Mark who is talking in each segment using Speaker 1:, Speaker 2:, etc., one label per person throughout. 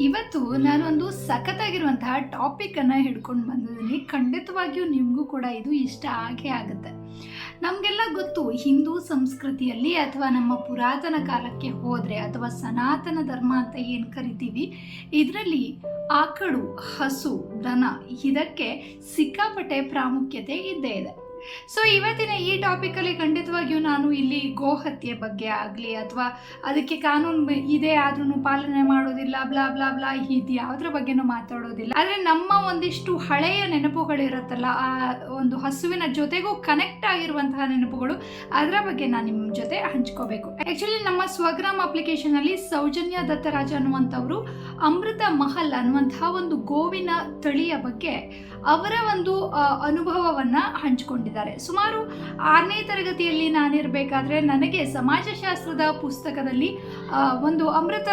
Speaker 1: ಇವತ್ತು ನಾನೊಂದು ಸಖತ್ತಾಗಿರುವಂತಹ ಟಾಪಿಕ್ ಅನ್ನ ಹಿಡ್ಕೊಂಡು ಬಂದಿದ್ದೀನಿ. ಖಂಡಿತವಾಗಿಯೂ ನಿಮಗೂ ಕೂಡ ಇದು ಇಷ್ಟ ಆಗೇ ಆಗುತ್ತೆ. ನಮಗೆಲ್ಲ ಗೊತ್ತು ಹಿಂದೂ ಸಂಸ್ಕೃತಿಯಲ್ಲಿ ಅಥವಾ ನಮ್ಮ ಪುರಾತನ ಕಾಲಕ್ಕೆ ಹೋದರೆ ಅಥವಾ ಸನಾತನ ಧರ್ಮ ಅಂತ ಏನು ಕರಿತೀವಿ ಇದರಲ್ಲಿ ಆಕಳು ಹಸು ದನ ಇದಕ್ಕೆ ಸಿಕ್ಕಾಪಟ್ಟೆ ಪ್ರಾಮುಖ್ಯತೆ ಇದ್ದೇ ಇದೆ. ಸೊ ಇವತ್ತಿನ ಈ ಟಾಪಿಕಲ್ಲಿ ಖಂಡಿತವಾಗಿ ಇಲ್ಲಿ ಗೋಹತ್ಯೆ ಬಗ್ಗೆ ಆಗಲಿ ಅಥವಾ ಅದಕ್ಕೆ ಕಾನೂನು ಇದೆ ಆದ್ರೂ ಪಾಲನೆ ಮಾಡೋದಿಲ್ಲ, ಬ್ಲಾ ಬ್ಲಾ ಬ್ಲಾ ಇದು ಯಾವುದ್ರ ಬಗ್ಗೆನೂ ಮಾತಾಡೋದಿಲ್ಲ. ಆದರೆ ನಮ್ಮ ಒಂದಿಷ್ಟು ಹಳೆಯ ನೆನಪುಗಳಿರುತ್ತಲ್ಲ ಆ ಒಂದು ಹಸುವಿನ ಜೊತೆಗೂ ಕನೆಕ್ಟ್ ಆಗಿರುವಂತಹ ನೆನಪುಗಳು, ಅದರ ಬಗ್ಗೆ ನಾನು ನಿಮ್ಮ ಜೊತೆ ಹಂಚ್ಕೋಬೇಕು. ಆ್ಯಕ್ಚುಲಿ ನಮ್ಮ ಸ್ವಗ್ರಾಮ್ ಅಪ್ಲಿಕೇಶನ್ ಅಲ್ಲಿ ಸೌಜನ್ಯ ದತ್ತರಾಜ ಅನ್ನುವಂಥವರು ಅಮೃತ ಮಹಲ್ ಅನ್ನುವಂತಹ ಒಂದು ಗೋವಿನ ತಳಿಯ ಬಗ್ಗೆ ಅವರ ಒಂದು ಅನುಭವವನ್ನು ಹಂಚಿಕೊಂಡಿದ್ದಾರೆ. ಸುಮಾರು ಆರನೇ ತರಗತಿಯಲ್ಲಿ ನಾನಿರಬೇಕಾದ್ರೆ ನನಗೆ ಸಮಾಜಶಾಸ್ತ್ರದ ಪುಸ್ತಕದಲ್ಲಿ ಒಂದು ಅಮೃತ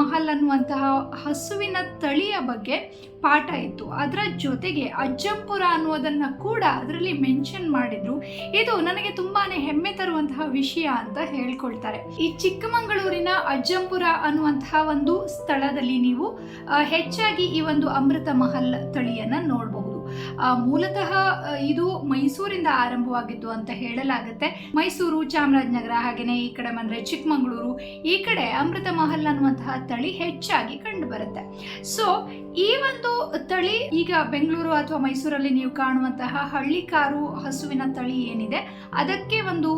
Speaker 1: ಮಹಲ್ ಅನ್ನುವಂತಹ ಹಸುವಿನ ತಳಿಯ ಬಗ್ಗೆ ಪಾಠ ಇತ್ತು. ಅದರ ಜೊತೆಗೆ ಅಜ್ಜಂಪುರ ಅನ್ನೋದನ್ನು ಕೂಡ ಅದರಲ್ಲಿ ಮೆನ್ಷನ್ ಮಾಡಿದ್ರು. ಇದು ನನಗೆ ತುಂಬಾನೇ ಹೆಮ್ಮೆ ತರುವಂತಹ ವಿಷಯ ಅಂತ ಹೇಳ್ಕೊಳ್ತಾರೆ. ಈ ಚಿಕ್ಕಮಗಳೂರಿನ ಅಜ್ಜಂಪುರ ಅನ್ನುವಂತಹ ಒಂದು ಸ್ಥಳದಲ್ಲಿ ನೀವು ಹೆಚ್ಚಾಗಿ ಈ ಒಂದು ಅಮೃತ ಮಹಲ್ ತಳಿಯನ್ನ ನೋಡಬಹುದು ಮೂಲತಃ ಇದು ಮೈಸೂರಿಂದ ಆರಂಭವಾಗಿದ್ದು ಅಂತ ಹೇಳಲಾಗುತ್ತೆ. ಮೈಸೂರು, ಚಾಮರಾಜನಗರ ಹಾಗೆಯೇ ಈ ಕಡೆ ಬಂದ್ರೆ ಚಿಕ್ಕಮಗಳೂರು, ಈ ಕಡೆ ಅಮೃತ ಮಹಲ್ ಅನ್ನುವಂತಹ ತಳಿ ಹೆಚ್ಚಾಗಿ ಕಂಡು ಬರುತ್ತೆ. ಸೊ ಈ ಒಂದು ತಳಿ ಈಗ ಬೆಂಗಳೂರು ಅಥವಾ ಮೈಸೂರಲ್ಲಿ ನೀವು ಕಾಣುವಂತಹ ಹಳ್ಳಿ ಕಾರು ಹಸುವಿನ ತಳಿ ಏನಿದೆ, ಅದಕ್ಕೆ ಒಂದು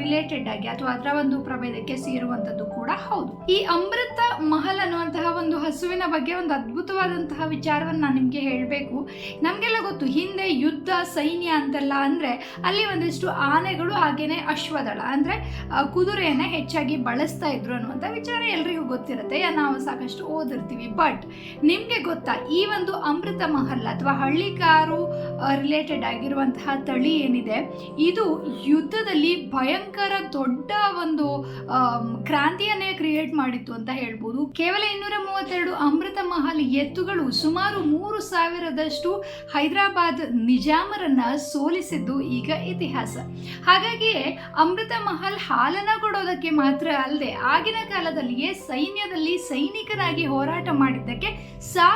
Speaker 1: ರಿಲೇಟೆಡ್ ಆಗಿ ಅಥವಾ ಅದರ ಒಂದು ಪ್ರಭೇದಕ್ಕೆ ಸೇರುವಂತದ್ದು ಕೂಡ ಹೌದು. ಈ ಅಮೃತ ಮಹಲ್ ಅನ್ನುವಂತಹ ಒಂದು ಹಸುವಿನ ಬಗ್ಗೆ ಒಂದು ಅದ್ಭುತವಾದಂತಹ ವಿಚಾರವನ್ನು ನಾನು ನಿಮಗೆ ಹೇಳಬೇಕು. ನಮಗೆಲ್ಲ ಗೊತ್ತು, ಹಿಂದೆ ಯುದ್ಧ, ಸೈನ್ಯ ಅಂತೆಲ್ಲ ಅಂದ್ರೆ ಅಲ್ಲಿ ಒಂದಿಷ್ಟು ಆನೆಗಳು ಹಾಗೇನೆ ಅಶ್ವದಳ ಅಂದ್ರೆ ಕುದುರೆಯನ್ನ ಹೆಚ್ಚಾಗಿ ಬಳಸ್ತಾ ಇದ್ರು ಅನ್ನುವಂಥ ವಿಚಾರ ಎಲ್ರಿಗೂ ಗೊತ್ತಿರುತ್ತೆ. ನಾವು ಸಾಕಷ್ಟು ಓದಿರ್ತೀವಿ. ಬಟ್ ನಿಮಗೆ ಗೊತ್ತಾ ಈ ಒಂದು ಅಮೃತ ಮಹಲ್ ಅಥವಾ ಹಳ್ಳಿಕಾರು ರಿಲೇಟೆಡ್ ಆಗಿರುವಂತಹ ತಳಿ ಏನಿದೆ, ಇದು ಯುದ್ಧದಲ್ಲಿ ಭಯಂಕರ ದೊಡ್ಡ ಒಂದು ಕ್ರಾಂತಿಯನ್ನೇ ಕ್ರಿಯೇಟ್ ಮಾಡಿತ್ತು ಅಂತ ಹೇಳ್ಬೋದು. ಕೇವಲ ಇನ್ನೂರ ಮೂವತ್ತೆರಡು ಅಮೃತ ಮಹಲ್ ಎತ್ತುಗಳು ಸುಮಾರು ಮೂರು ಸಾವಿರದಷ್ಟು ಹೈದರಾಬಾದ್ ನಿಜಾಮರನ್ನ ಸೋಲಿಸಿದ್ದು ಈಗ ಇತಿಹಾಸ. ಹಾಗಾಗಿಯೇ ಅಮೃತ ಮಹಲ್ ಹಾಲನ್ನ ಕೊಡೋದಕ್ಕೆ ಮಾತ್ರ ಅಲ್ಲದೆ ಆಗಿನ ಕಾಲದಲ್ಲಿಯೇ ಸೈನ್ಯದಲ್ಲಿ ಸೈನಿಕರಾಗಿ ಹೋರಾಟ ಮಾಡಿದ್ದಕ್ಕೆ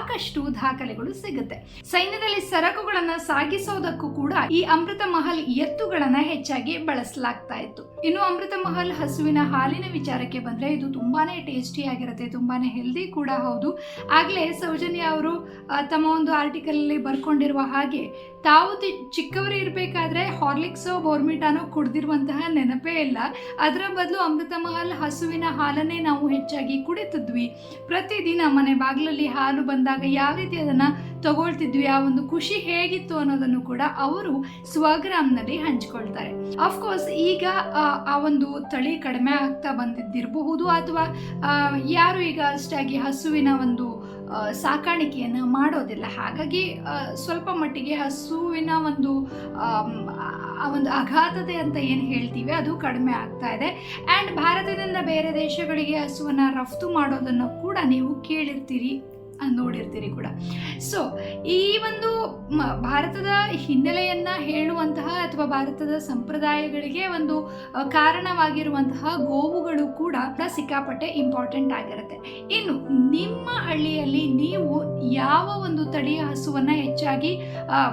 Speaker 1: ಸಾಕಷ್ಟು ದಾಖಲೆಗಳು ಸಿಗುತ್ತೆ. ಸೈನ್ಯದಲ್ಲಿ ಸರಕುಗಳನ್ನ ಸಾಗಿಸೋದಕ್ಕೂ ಕೂಡ ಈ ಅಮೃತ ಮಹಲ್ ಎತ್ತುಗಳನ್ನ ಹೆಚ್ಚಾಗಿ ಬಳಸಲಾಗ್ತಾ ಇತ್ತು. ಇನ್ನು ಅಮೃತ ಮಹಲ್ ಹಸುವಿನ ಹಾಲಿನ ವಿಚಾರಕ್ಕೆ ಬಂದ್ರೆ ಇದು ತುಂಬಾನೇ ಟೇಸ್ಟಿ ಆಗಿರುತ್ತೆ, ತುಂಬಾನೇ ಹೆಲ್ದಿ ಕೂಡ ಹೌದು. ಆಗ್ಲೇ ಸೌಜನ್ಯ ಅವರು ತಮ್ಮ ಒಂದು ಆರ್ಟಿಕಲ್ ಅಲ್ಲಿ ಬರ್ಕೊಂಡಿರುವ ಹಾಗೆ, ತಾವು ಚಿಕ್ಕವರು ಇರಬೇಕಾದ್ರೆ ಹಾರ್ಲಿಕ್ಸೋ, ಬೋರ್ಮಿಟಾನೋ ಕುಡ್ದಿರುವಂತಹ ನೆನಪೇ ಇಲ್ಲ. ಅದರ ಬದಲು ಅಮೃತ ಮಹಲ್ ಹಸುವಿನ ಹಾಲನ್ನೇ ನಾವು ಹೆಚ್ಚಾಗಿ ಕುಡಿತಿದ್ವಿ. ಪ್ರತಿದಿನ ಮನೆ ಬಾಗಿಲಲ್ಲಿ ಹಾಲು ಬಂದಾಗ ಯಾವ ರೀತಿ ಅದನ್ನು ತಗೊಳ್ತಿದ್ವಿ ಆ ಒಂದು ಖುಷಿ ಹೇಗಿತ್ತು ಅನ್ನೋದನ್ನು ಕೂಡ ಅವರು ಸ್ವಗ್ರಾಮ್ನಲ್ಲಿ ಹಂಚ್ಕೊಳ್ತಾರೆ. ಅಫ್ಕೋರ್ಸ್ ಈಗ ಆ, ಒಂದು ತಳಿ ಕಡಿಮೆ ಆಗ್ತಾ ಬಂದಿದ್ದಿರಬಹುದು ಅಥವಾ ಯಾರು ಈಗ ಅಷ್ಟಾಗಿ ಹಸುವಿನ ಒಂದು ಸಾಕಾಣಿಕೆಯನ್ನು ಮಾಡೋದಿಲ್ಲ. ಹಾಗಾಗಿ ಸ್ವಲ್ಪ ಮಟ್ಟಿಗೆ ಹಸುವಿನ ಒಂದು ಆ ಒಂದು ಅಘಾತತೆ ಅಂತ ಏನು ಹೇಳ್ತೀವಿ ಅದು ಕಡಿಮೆ ಆಗ್ತಾ ಇದೆ. ಆ್ಯಂಡ್ ಭಾರತದಿಂದ ಬೇರೆ ದೇಶಗಳಿಗೆ ಹಸುವನ್ನು ರಫ್ತು ಮಾಡೋದನ್ನು ಕೂಡ ನೀವು ಕೇಳಿರ್ತೀರಿ. ನೋಡಿರ್ತೀರಿ ಕೂಡ. ಸೊ ಈ ಒಂದು ಭಾರತದ ಹಿನ್ನೆಲೆಯನ್ನು ಹೇಳುವಂತಹ ಅಥವಾ ಭಾರತದ ಸಂಪ್ರದಾಯಗಳಿಗೆ ಒಂದು ಕಾರಣವಾಗಿರುವಂತಹ ಗೋವುಗಳು ಕೂಡ ಸಿಕ್ಕಾಪಟ್ಟೆ ಇಂಪಾರ್ಟೆಂಟ್ ಆಗಿರುತ್ತೆ. ಇನ್ನು ನಿಮ್ಮ ಹಳ್ಳಿಯಲ್ಲಿ ನೀವು ಯಾವ ಒಂದು ತಳಿಯ ಹಸುವನ್ನು ಹೆಚ್ಚಾಗಿ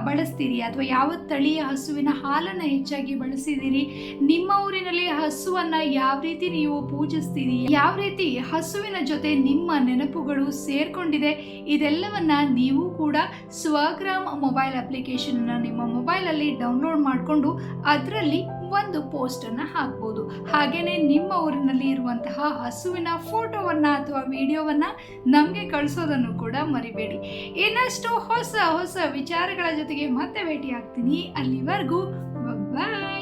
Speaker 1: ಬಳಸ್ತೀರಿ? ಅಥವಾ ಯಾವ ತಳಿಯ ಹಸುವಿನ ಹಾಲನ್ನು ಹೆಚ್ಚಾಗಿ ಬಳಸಿದ್ದೀರಿ ನಿಮ್ಮ ಊರಿನಲ್ಲಿ ಹಸುವನ್ನು ಯಾವ ರೀತಿ ನೀವು ಪೂಜಿಸ್ತೀರಿ? ಯಾವ ರೀತಿ ಹಸುವಿನ ಜೊತೆ ನಿಮ್ಮ ನೆನಪುಗಳು ಸೇರಿಕೊಂಡಿದೆ? ಇದೆಲ್ಲವನ್ನ ನೀವು ಕೂಡ ಸ್ವಗ್ರಾಮ್ ಮೊಬೈಲ್ ಅಪ್ಲಿಕೇಶನ್ ನಿಮ್ಮ ಮೊಬೈಲಲ್ಲಿ ಡೌನ್ಲೋಡ್ ಮಾಡಿಕೊಂಡು ಅದರಲ್ಲಿ ಒಂದು ಪೋಸ್ಟನ್ನು ಹಾಕ್ಬೋದು. ಹಾಗೆಯೇ ನಿಮ್ಮ ಊರಿನಲ್ಲಿ ಇರುವಂತಹ ಹಸುವಿನ ಫೋಟೋವನ್ನು ಅಥವಾ ವಿಡಿಯೋವನ್ನ ನಮಗೆ ಕಳಿಸೋದನ್ನು ಕೂಡ ಮರಿಬೇಡಿ. ಇನ್ನಷ್ಟು ಹೊಸ ಹೊಸ ವಿಚಾರಗಳ ಜೊತೆಗೆ ಮತ್ತೆ ಭೇಟಿ ಆಗ್ತೀನಿ ಅಲ್ಲಿವರೆಗೂ ಬಾಯ್